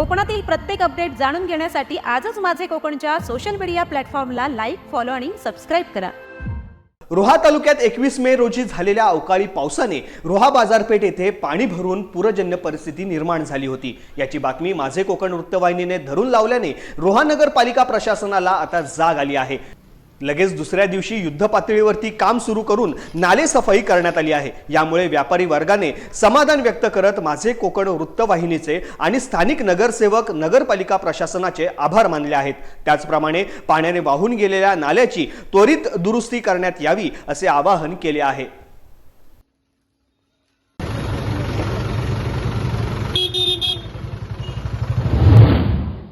कोकणातील प्रत्येक अपडेट जाणून घेण्यासाठी आजच माझे कोकणच्या सोशल मीडिया प्लॅटफॉर्मला लाईक फॉलो आणि सबस्क्राईब करा. रोहा तालुक्यात एकवीस मे रोजी झालेल्या अवकाळी पावसाने रोहा बाजारपेठ येथे पाणी भरून पूरजन्य परिस्थिती निर्माण झाली होती. याची बातमी माझे कोकण वृत्तवाहिनीने धरून लावल्याने रोहा नगरपालिका प्रशासनाला आता जाग आली आहे. लगेच दुसऱ्या दिवशी युद्ध पातळीवरती काम सुरू करून नाले सफाई करण्यात आली आहे. यामुळे व्यापारी वर्गाने समाधान व्यक्त करत माझे कोकण वृत्तवाहिनीचे आणि स्थानिक नगरसेवक नगरपालिका प्रशासनाचे आभार मानले आहेत. त्याचप्रमाणे पाण्याने वाहून गेलेल्या नाल्याची त्वरित दुरुस्ती करण्यात यावी असे आवाहन केले आहे.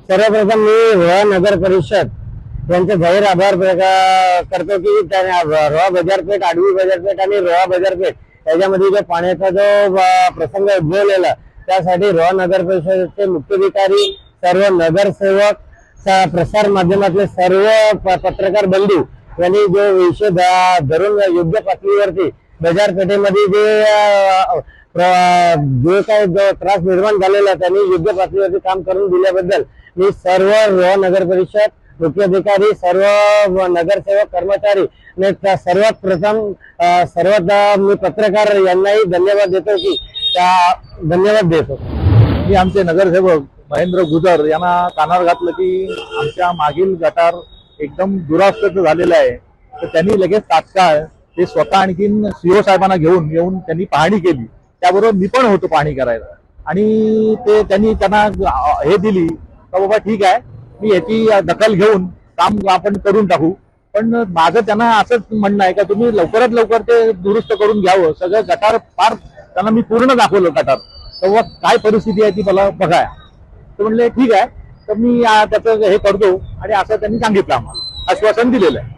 सर्वप्रथम मी नगर परिषद यांचे जाहीर आभार करतो की त्याने रोहा बाजारपेठ आडवी बाजारपेठ आणि रोहा बाजारपेठ याच्यामध्ये जो पाण्याचा जो प्रसंग उद्भवलेला त्यासाठी रोहा नगर परिषदेचे मुख्याधिकारी सर्व नगरसेवक प्रसार माध्यमातले सर्व प- पत्रकार बंधू यांनी जो विषय धरून योग्य पातळीवरती बाजारपेठेमध्ये जे प्र- जे काही जो त्रास निर्माण झालेला त्यांनी योग्य पातळीवरती काम करून दिल्याबद्दल मी सर्व रोहा नगर परिषद मुख्याधिकारी सर्व नगरसेवक कर्मचारी आणि सर्वात प्रथम सर्वात मी पत्रकार यांनाही धन्यवाद देतो की त्या धन्यवाद देतो. मी आमचे नगरसेवक महेंद्र गुजर यांना कानावर घातलं की आमच्या मागील गटार एकदम दुरास्त झालेलं आहे. तर त्यांनी लगेच तात्काळ ते स्वतः आणखीन सीओ साहेबांना घेऊन येऊन त्यांनी पाहणी केली. त्याबरोबर मी पण होतो पाहणी करायला. आणि ते त्यांनी त्यांना हे दिली. का बाबा ठीक आहे. मी याची दखल घेऊन काम आपण करून टाकू. पण माझं त्यांना असंच म्हणणं आहे का तुम्ही लवकरात लवकर ते दुरुस्त करून घ्यावं. सगळं गटार फार त्यांना मी पूर्ण दाखवलं गटार. तेव्हा काय परिस्थिती आहे ती मला बघा. तर म्हणले ठीक आहे. तर मी त्याचं हे करतो आणि असं त्यांनी सांगितलं आम्हाला. आश्वासन दिलेलं आहे.